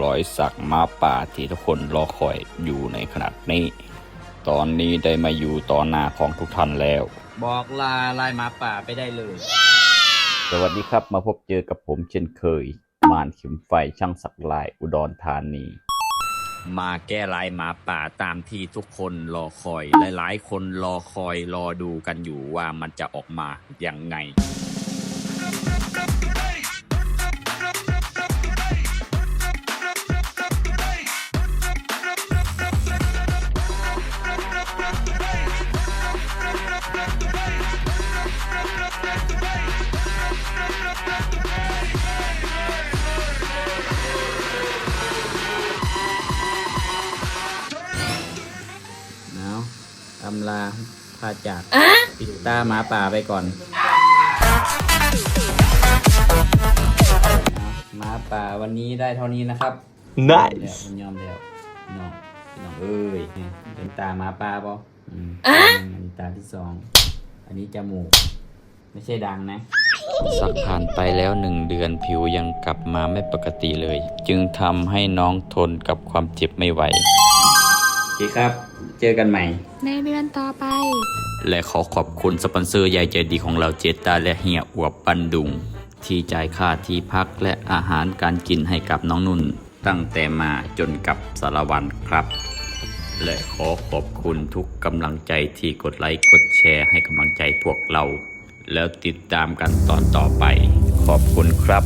รอยสักหมาป่าที่ทุกคนรอคอยอยู่ในขนาดนี้ ตอนนี้ได้มาอยู่ต่อหน้าของทุกท่านแล้ว บอกลาลายหมาป่าไปได้เลย สวัสดีครับมาพบเจอกับผมเช่นเคย มานเข็มไฟช่างสักลายอุดรธานี มาแก้ลายหมาป่าตามที่ทุกคนรอคอย หลายๆ คนรอคอยรอดูกันอยู่ว่ามันจะออกมาอย่างไง เอาตำลาพาจากปิดตาหมาป่าไปก่อนเอาหมาป่าวันนี้ได้เท่านี้นะครับ Nice มันยอมแล้วพี่น้องพี่น้องเอ้ยเนี่ยเป็นตาหมาป่าปะอืมอันนี้ตาที่สอง อันนี้จมูก ไม่ใช่ดังนะ สักผ่านไปแล้วหนึ่งเดือนผิวยังกลับมาไม่ปกติเลย จึงทำให้น้องทนกับความเจ็บไม่ไหวโอเคครับ เจอกันใหม่ ในเดือนต่อไป และขอขอบคุณสปอนเซอร์ใหญ่ใจดีของเราเจตาและเฮียอวบบันดุง ที่จ่ายค่าที่พักและอาหารการกินให้กับน้องนุ่น ตั้งแต่มาจนกับสารวันครับ และขอขอบคุณทุกกำลังใจที่กดไลค์กดแชร์ให้กำลังใจพวกเรา แล้วติดตามกันตอนต่อไป ขอบคุณครับ